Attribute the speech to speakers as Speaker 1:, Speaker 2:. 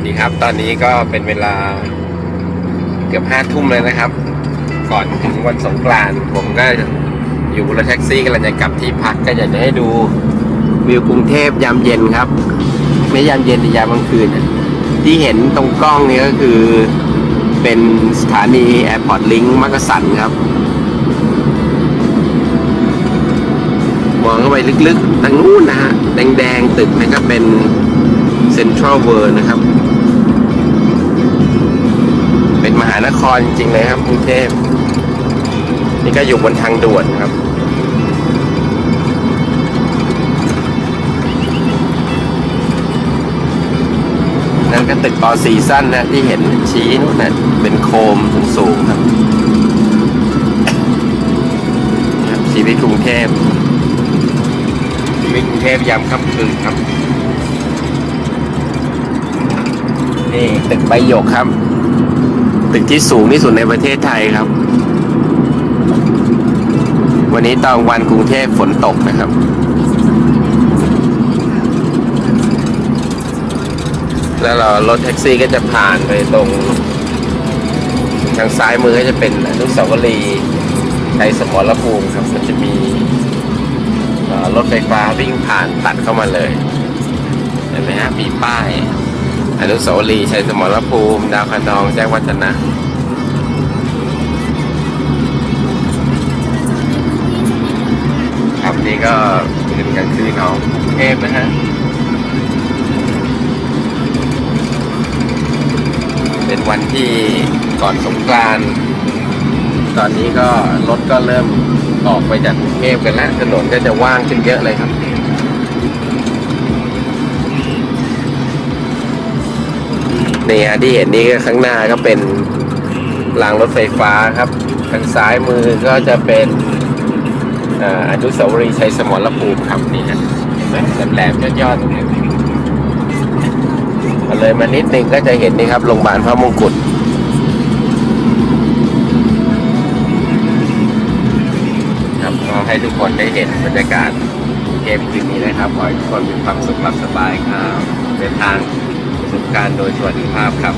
Speaker 1: วัสดีครับ ตอนนี้ก็เป็นเวลาเกือบห้าทุ่มเลยนะครับ ก่อนถึงวันสงกรานต์ผมก็อยู่บนรถแท็กซี่กำลังจะกลับที่พักก็อยากจะให้ดูวิวกรุงเทพยามเย็นครับ ไม่ยามเย็นแต่ยามกลางคืน ที่เห็นตรงกล้องนี้ก็คือเป็นสถานี Airport Link มักกะสันครับ มองเข้าไปลึกๆทางนู้นนะฮะ แดงๆตึกนั่นก็เป็นเซ็นทรัลเวิร์นะครับ เป็นมหานครจริงๆเลยครับกรุงเทพนี่ก็อยู่บนทางด่วนครับนั่นก็ตึกปอซีซั่นนะที่เห็นชี้นู่นนะเป็นโคมสูงๆครับครับชีวิตกรุงเทพชีวิตกรุงเทพยามค่ำคืนครับนี่ตึกใบหยกครับ ตึกที่สูงที่สุดในประเทศไทยครับ วันนี้ตอนวันกรุงเทพฝนตกนะครับแล้วเรารถแท็กซี่ก็จะผ่านไปตรง ทางซ้ายมือก็จะเป็นอนุสาวรีย์ชัยสมรภูมิครับ มันจะมีรถไฟฟ้าวิ่งผ่านตัดเข้ามาเลย เห็นไหมฮะมีป้าย อนุสาวรีย์ชัยสมรภูมิ ดาวคะนองแจ้งวัฒนะครับนี่ก็เป็นกางคืนของกรุงเทพนะฮะเป็นวันที่ก่อนสงกรานต์ตอนนี้ก็รถก็เริ่มออกไปจากกรุงเทพกันแล้วถนนก็จะว่างขึ้นเยอะเลยครับ นี่ฮะที่เห็นนี่ก็ข้างหน้าก็เป็นรางรถไฟฟ้าครับ ทางซ้ายมือก็จะเป็นอนุสาวรีย์ชัยสมรภูมิครับนี่ฮะเห็นไหมแหลมๆยอดๆมาเลยมานิดนึงก็จะเห็นนี่ครับโรงพยาบาลพระมงกุฎครับก็ให้ทุกคนได้เห็นบรรยากาศเกมคืนนี้นะครับ ขอให้ทุกคนมีความสุขหลับสบายครับเดินทาง การโดยสวัสดิภาพครับ